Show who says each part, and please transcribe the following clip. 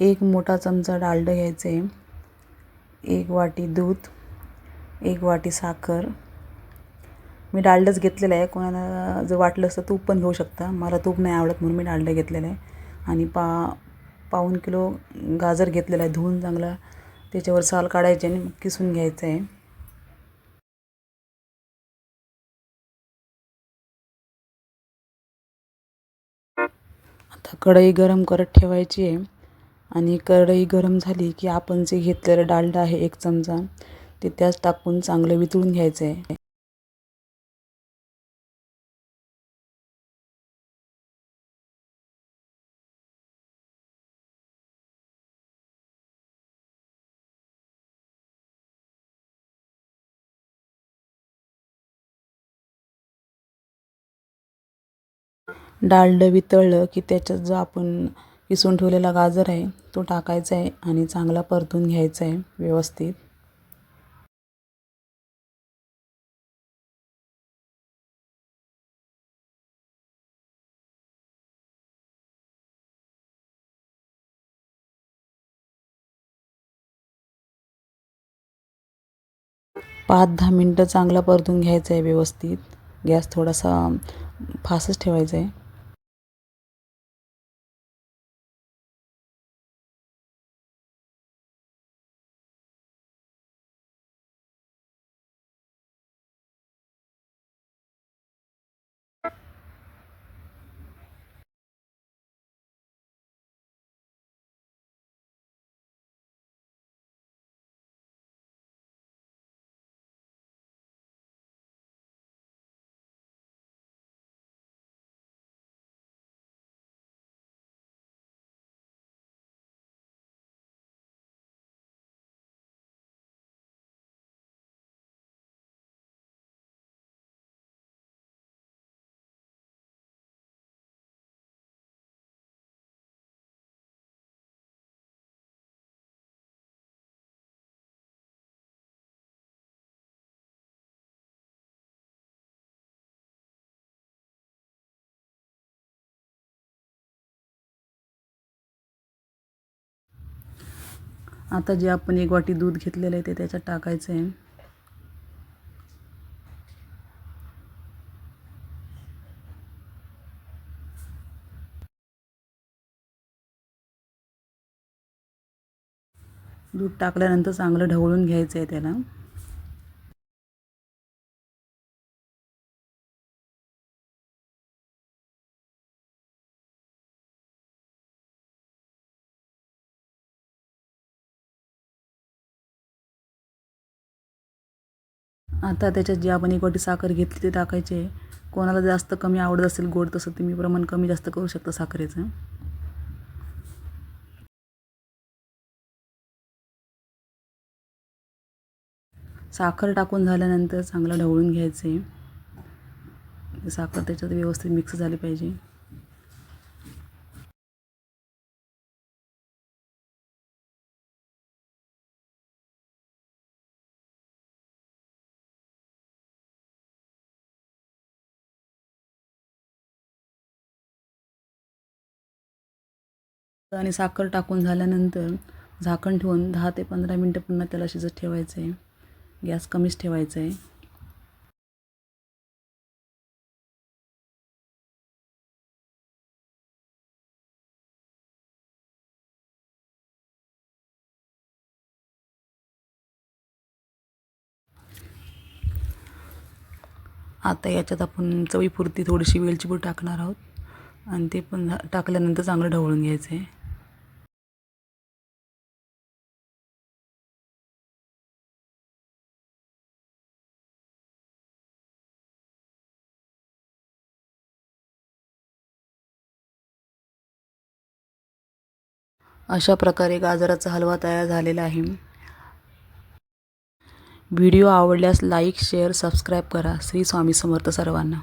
Speaker 1: एक मोठा चमचा डालडं घ्यायचं. आहे एक वाटी दूध एक वाटी साखर. मी डालडंच घेतलेलं आहे. कोणाला जर वाटलं असतं तूप पण घेऊ शकता. मला तूप नाही आवडत म्हणून मी डालडं घेतलेलं आहे. आणि पा पाऊन किलो गाजर घेतलेला आहे. धुवून चांगला त्याच्यावर साल काढायचे आणि किसून घ्यायचं आहे. आता कढई गरम करत ठेवायची आहे. आणि कढई गरम झाली की आपण जे घेतलेलं डालडा आहे एक चमचा ते त्यात टाकून चांगलं वितळून घ्यायचं आहे डालडं वितळलं की त्याच्यात जो आपण किसून ठेवलेला गाजर आहे तो टाकायचा आहे आणि चांगला परतून घ्यायचा आहे व्यवस्थित. पाच दहा मिनटं चांगला परतून घ्यायचं आहे व्यवस्थित. गॅस थोडासा फास्टच ठेवायचा आहे. आता जे आपण एक वाटी दूध घेतलेलं आहे ते त्याच्यात टाकायचं आहे. दूध टाकल्यानंतर चांगलं ढवळून घ्यायचं आहे त्याला. आता त्याच्यात जी आपण एक वाटी साखर घेतली ते टाकायचे. कोणाला जास्त कमी आवडत असेल गोड तसं तुम्ही प्रमाण कमी जास्त करू शकता साखरेचं. साखर टाकून झाल्यानंतर चांगलं ढवळून घ्यायचं. आहे साखर त्याच्यात व्यवस्थित मिक्स झाली पाहिजे. आणि साखर टाकून झाल्यानंतर झाकण ठेवून दहा ते पंधरा मिनटं पुन्हा त्याला शिजत ठेवायचं आहे गॅस कमीच ठेवायचा आहे आता याच्यात आपण चवीपुरती थोडीशी वेलची पूड टाकणार आहोत. आणि ते पण टाकल्यानंतर चांगलं ढवळून घ्यायचं आहे अशा प्रकारे गाजराचा हलवा तयार झालेला आहे. व्हिडिओ आवडल्यास लाईक शेअर सबस्क्राईब करा. श्री स्वामी समर्थ सर्वांना.